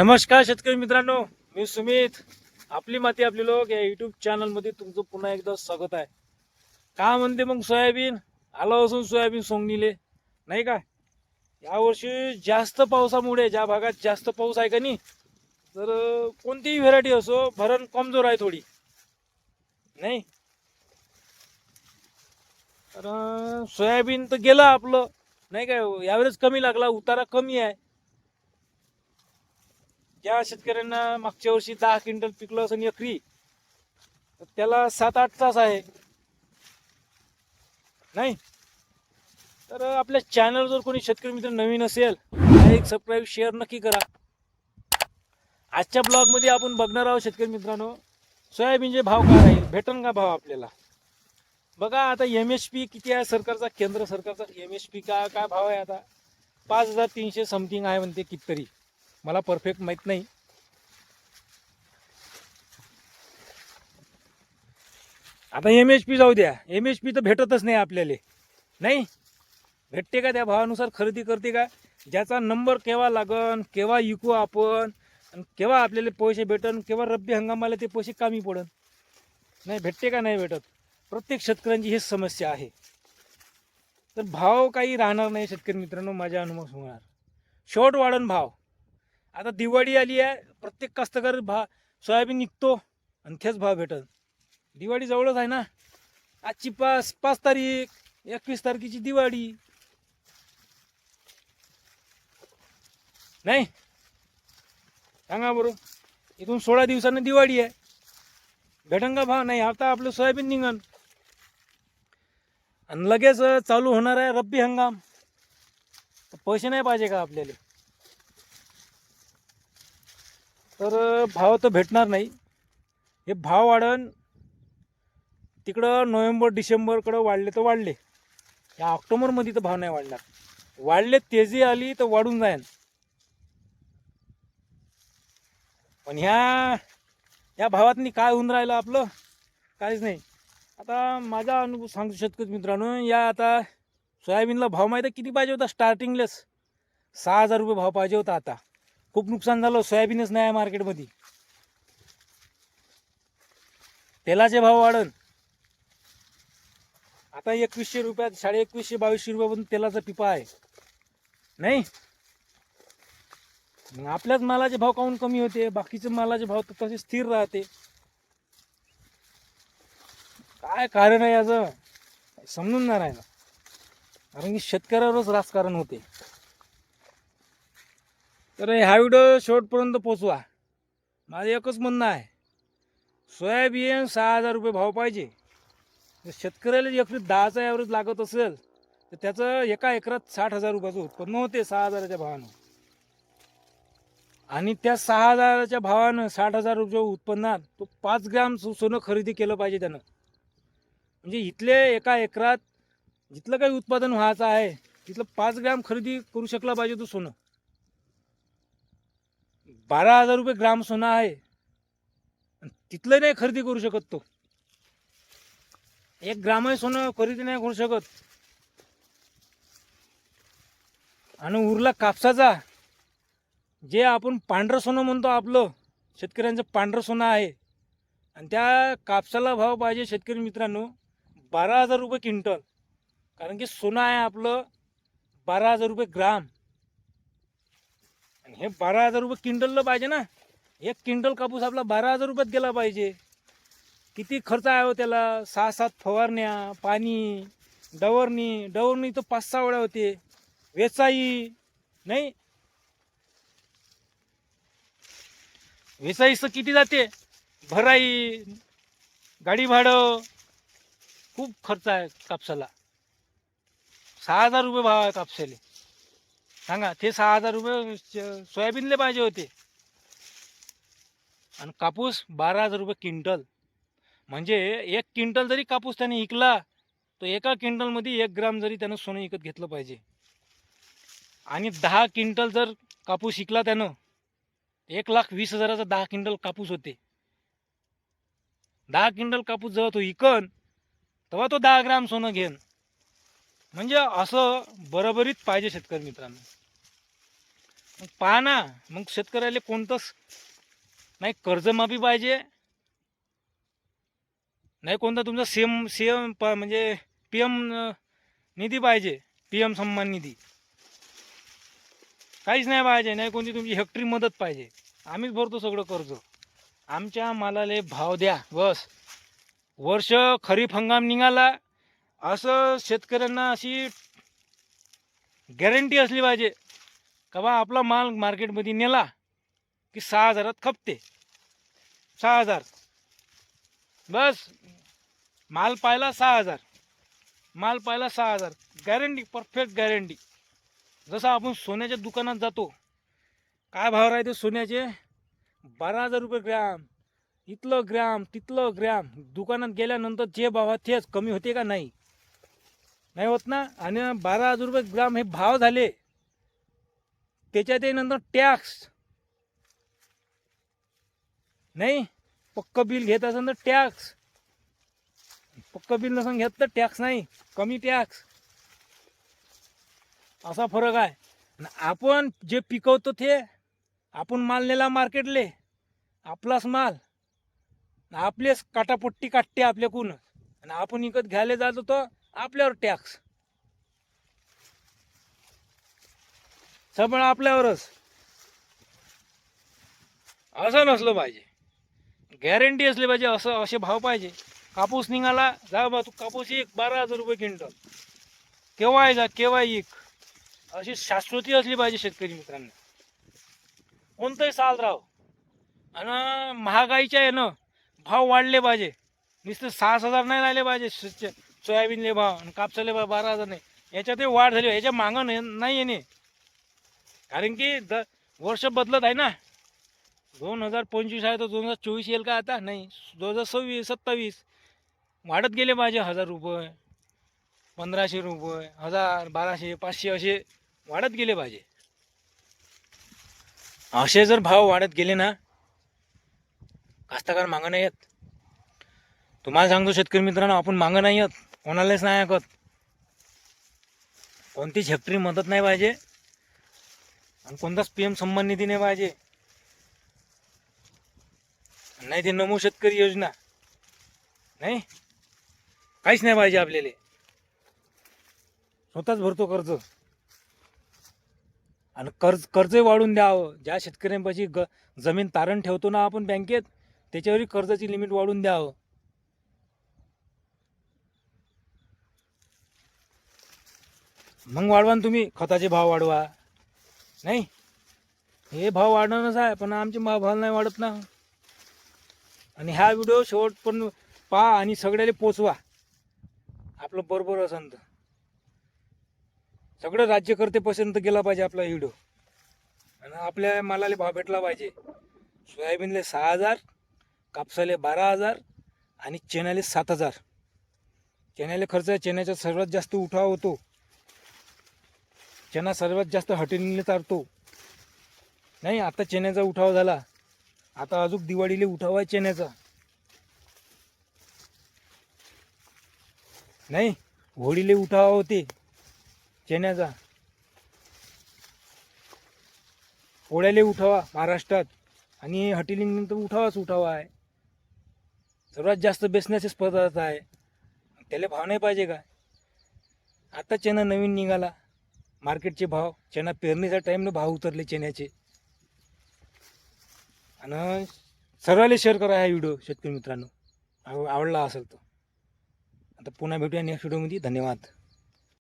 नमस्कार शेतकरी मित्रांनो मी सुमित. आपली माती आपली लोक या युट्यूब चॅनलमध्ये तुमचं पुन्हा एकदा स्वागत आहे. का म्हणते मग सोयाबीन? आलं असून सोयाबीन सोंगणीले. नाही का? यावर्षी जास्त पावसामुळे ज्या भागात जास्त पाऊस आहे का नाही तर कोणतीही व्हेरायटी असो भरण कमजोर आहे थोडी. नाही? तर सोयाबीन तर गेलं आपलं. नाही काय यावेळेस कमी लागला उतारा कमी आहे. ज्या शेतकऱ्यांना मागच्या वर्षी दहा क्विंटल पिकलं असं एकरी तर त्याला सात आठ तास आहे. नाही? तर आपल्या चॅनल जर कोणी शेतकरी मित्र नवीन असेल लाईक सबस्क्राईब शेअर नक्की करा. आजच्या ब्लॉगमध्ये आपण बघणार आहोत शेतकरी मित्रांनो सोयाबीनचे भाव काय राहील भेटन का भाव आपल्याला? बघा आता एम एच पी किती आहे सरकारचा केंद्र सरकारचा एम एच पी का काय भाव आहे आता? पाच हजार तीनशे समथिंग आहे म्हणते कितीतरी. मला परफेक्ट माहीत नाही. आता एम एच पी जाऊ द्या. एम एच पी तर भेटतच नाही आपल्याला. नाही? भेटते का त्या भावानुसार खरेदी करते का? ज्याचा नंबर केव्हा लागन केव्हा विकू आपण आणि केव्हा आपल्याला पैसे भेटन केव्हा रब्बी हंगामाला ते पैसे कमी पडन? नाही भेटते का नाही भेटत? प्रत्येक शेतकऱ्यांची हीच समस्या आहे. तर भाव काही राहणार नाही शेतकरी मित्रांनो माझ्या अनुभव सांगणार शॉर्ट वाढन भाव. आता दिवाळी आली आहे प्रत्येक कास्तकार भा सोयाबीन निघतो आणि तेच भाव भेटत दिवाळी जवळच आहे ना? आजची पाच पाच तारीख एकवीस तारखेची दिवाळी. नाही? सांगा बरं. इथून सोळा दिवसानं दिवाळी आहे. भेटन का भाव नाही. आता आपलं सोयाबीन निघन. आणि लगेच चालू होणार आहे रब्बी हंगाम. तर पैसे नाही पाहिजे का आपल्याला? तर भाव तर भेटणार नाही. हे भाव वाढण तिकडं नोव्हेंबर डिसेंबरकडं वाढले तर वाढले. या ऑक्टोबरमध्ये तर भाव नाही वाढणार. वाढले तेजी आली तर वाढून जाईन. पण ह्या या भावातनी काय होऊन राहिलं आपलं? काहीच नाही. आता माझा अनुभव सांगू शकतो मित्रांनो. या आता सोयाबीनला भाव माहिती आहे किती पाहिजे होता? स्टार्टिंगलेच सहा हजार रुपये भाव पाहिजे होता आता. खूप नुकसान झालं सोयाबीनच नाही आहे मार्केटमध्ये. तेलाचे भाव वाढन. आता एकवीसशे रुपयात साडे एकवीसशे बावीसशे रुपयापर्यंत तेलाचा पिपा आहे. नाही? मग आपल्याच मालाचे भाव काहून कमी होते? बाकीचे मालाचे भाव तर तसे स्थिर राहते. काय कारण आहे याचं? समजून नाही राहिलं. कारण की शेतकऱ्यावरच राजकारण होते. तर हा व्हिडिओ शेवटपर्यंत पोचवा माझं एकच म्हणणं आहे सोयाबीन सहा हजार रुपये भाव पाहिजे. जर शेतकऱ्याला एकरी दहाचा ॲव्हरेज लागत असेल तर त्याचं एका एकरात साठ हजार रुपयाचं उत्पन्न होते सहा हजाराच्या भावानं. आणि त्या सहा हजाराच्या भावानं साठ हजार रुपये उत्पन्नात तो पाच ग्राम सोनं खरेदी केलं पाहिजे त्यानं. म्हणजे इथले एका एकरात जिथलं काही उत्पादन व्हायचं आहे तिथलं पाच ग्राम खरेदी करू शकला पाहिजे तो सोनं. बारा हजार रुपये ग्राम सोनं आहे. आणि तिथलं नाही खरेदी करू शकत तो. एक ग्रामही सोनं खरेदी नाही करू शकत. आणि उरला कापसाचा जे आपण पांढरं सोनं म्हणतो आपलं शेतकऱ्यांचं पांढरं सोनं आहे. आणि त्या कापसाला भाव पाहिजे शेतकरी मित्रांनो बारा हजार रुपये क्विंटल. कारण की सोनं आहे आपलं बारा हजार रुपये ग्राम. आणि हे बारा हजार रुपये किंडलला पाहिजे ना. एक किंडल कापूस आपला बारा हजार रुपयात गेला पाहिजे. किती खर्च आहे हो त्याला? सहा सात फवारण्या पाणी डवरणी डवरणी तर पाच सहा वेळा होते. वेचाई नाही? वेचाईचं किती जाते? भराई गाडी भाडं खूप खर्च आहे कापसाला. सहा हजार रुपये भाव आहे कापसाले. सांगा ते सहा हजार रुपये सोयाबीनले पाहिजे होते. आणि कापूस बारा हजार रुपये क्विंटल. म्हणजे एक क्विंटल जरी कापूस त्याने विकला तर एका क्विंटलमध्ये एक ग्राम जरी त्यानं सोनं विकत घेतलं पाहिजे. आणि दहा क्विंटल जर कापूस इकला त्यानं एक लाख वीस हजाराचा दहा क्विंटल कापूस होते. दहा क्विंटल कापूस जेव्हा तो इकन तेव्हा तो दहा ग्राम सोनं घेन. म्हणजे असं बरोबरीत पाहिजे शेतकरी मित्रांनो. मग पहा ना मग शेतकऱ्याला कोणतंच नाही कर्जमाफी पाहिजे नाही कोणता तुमचा सीएम सीएम म्हणजे पी एम निधी पाहिजे पी एम सन्मान निधी. काहीच नाही पाहिजे नाही कोणती तुमची हेक्टरी मदत पाहिजे. आम्हीच भरतो सगळं कर्ज. आमच्या मालाले भाव द्या बस. वर्ष खरीप हंगाम निघाला असं शेतकऱ्यांना अशी गॅरंटी असली पाहिजे. का बा आपला माल मार्केटमध्ये नेला की सहा हजारात खपते. सहा हजार. बस. माल पाहिला सहा हजार. माल पाहिला सहा हजार. गॅरंटी परफेक्ट गॅरंटी जसं आपण सोन्याच्या दुकानात जातो काय भाव राहते सोन्याचे? बारा हजार रुपये ग्रॅम. इथलं ग्रॅम तिथलं ग्रॅम. दुकानात गेल्यानंतर जे भाव तेच कमी होते का नाही? नाही होत ना? आणि बारा हजार रुपये ग्राम हे भाव झाले. त्याच्यात नंतर टॅक्स नाही? पक्क बिल घेत असेल तर टॅक्स पक्क बिल नसून घेत तर टॅक्स नाही. कमी टॅक्स असा फरक आहे. आपण जे पिकवतो ते आपण माल नेला मार्केटले. आपलाच माल. आपलेच काटापट्टी काटते आपल्याकडून आणि आपण विकत घ्यायला जात होतो आपल्यावर टॅक्स. सगळं आपल्यावरच. असं नसलं पाहिजे. गॅरंटी असली पाहिजे असं असे भाव पाहिजे. कापूस निघाला जा बा तू कापूस एक बारा हजार रुपये क्विंटल. केव्हा जा केव्हा एक. अशी शाश्वती असली पाहिजे शेतकरी मित्रांना. कोणतंही साल राव. आणि महागाईच्या आहे ना भाव वाढले पाहिजे. नुसते सहा हजार नाही राहिले पाहिजे स- सोयाबीनले भाव आणि कापसाले भाव बारा हजार नाही. याच्यातही वाढ झाली याच्या मागं नाही नाही येणे कारण की द वर्ष बदलत आहे ना. दोन हजार पंचवीस आहे तर दोन हजार चोवीस येईल का आता? नाही. दोन हजार सव्वीस सत्तावीस. वाढत गेले पाहिजे हजार रुपये पंधराशे रुपये हजार बाराशे पाचशे असे वाढत गेले पाहिजे असे जर भाव वाढत गेले ना कास्तकार मागं नाही आहेत तुम्हाला सांगतो शेतकरी मित्रांनो आपण मागं नाही आहेत कोणालाच नाही ऐकत. कोणतीच हेक्टरी मदत नाही पाहिजे. आणि कोणताच पी एम सन्मान निधी नाही पाहिजे. नाही ते नमो शेतकरी योजना. नाही? काहीच नाही पाहिजे आपल्याला. स्वतःच भरतो कर्ज. आणि कर्ज कर्जही वाढून द्यावं. ज्या शेतकऱ्यांपाशी ग जमीन तारण ठेवतो ना आपण बँकेत त्याच्यावरही कर्जाची लिमिट वाढून द्यावं. मग वाढवा ना तुम्ही खताचे भाव वाढवा. नाही? हे भाव वाढणारच आहे पण आमचे भाव नाही वाढत ना. आणि हा व्हिडिओ शेवट पण पहा आणि सगळ्याला पोचवा. आपलं बरोबर असन तर. सगळं राज्यकर्तेपर्यंत गेला पाहिजे आपला व्हिडिओ आणि आपल्या मालाला भाव भेटला पाहिजे. सोयाबीनले सहा हजार कापसाले बारा हजार आणि चेन्याले सात हजार. चेन्याले खर्च आहे चेन्याचा सर्वात जास्त उठाव होतो. चना सर्वात जास्त हॉटेलने चालतो नाही आता चण्याचा उठाव झाला. आता अजून दिवाळीला उठाव आहे चण्याचा नाही होळीले उठावा होते चण्याचा पोळ्याले उठावा महाराष्ट्रात. आणि हॉटेलिंग तर उठावाच उठावा आहे. सर्वात जास्त बेसण्याचे पदार्थ आहे. त्याला भाव नाही पाहिजे का? आता चेना नवीन निघाला. मार्केटचे भाव चणा पेरणीचा टाईमनं भाव उतरले चण्याचे आणि सर्वांना शेअर करा हा व्हिडिओ शेतकरी मित्रांनो. आवडला असेल तर. आता पुन्हा भेटूया नेक्स्ट व्हिडिओमध्ये धन्यवाद.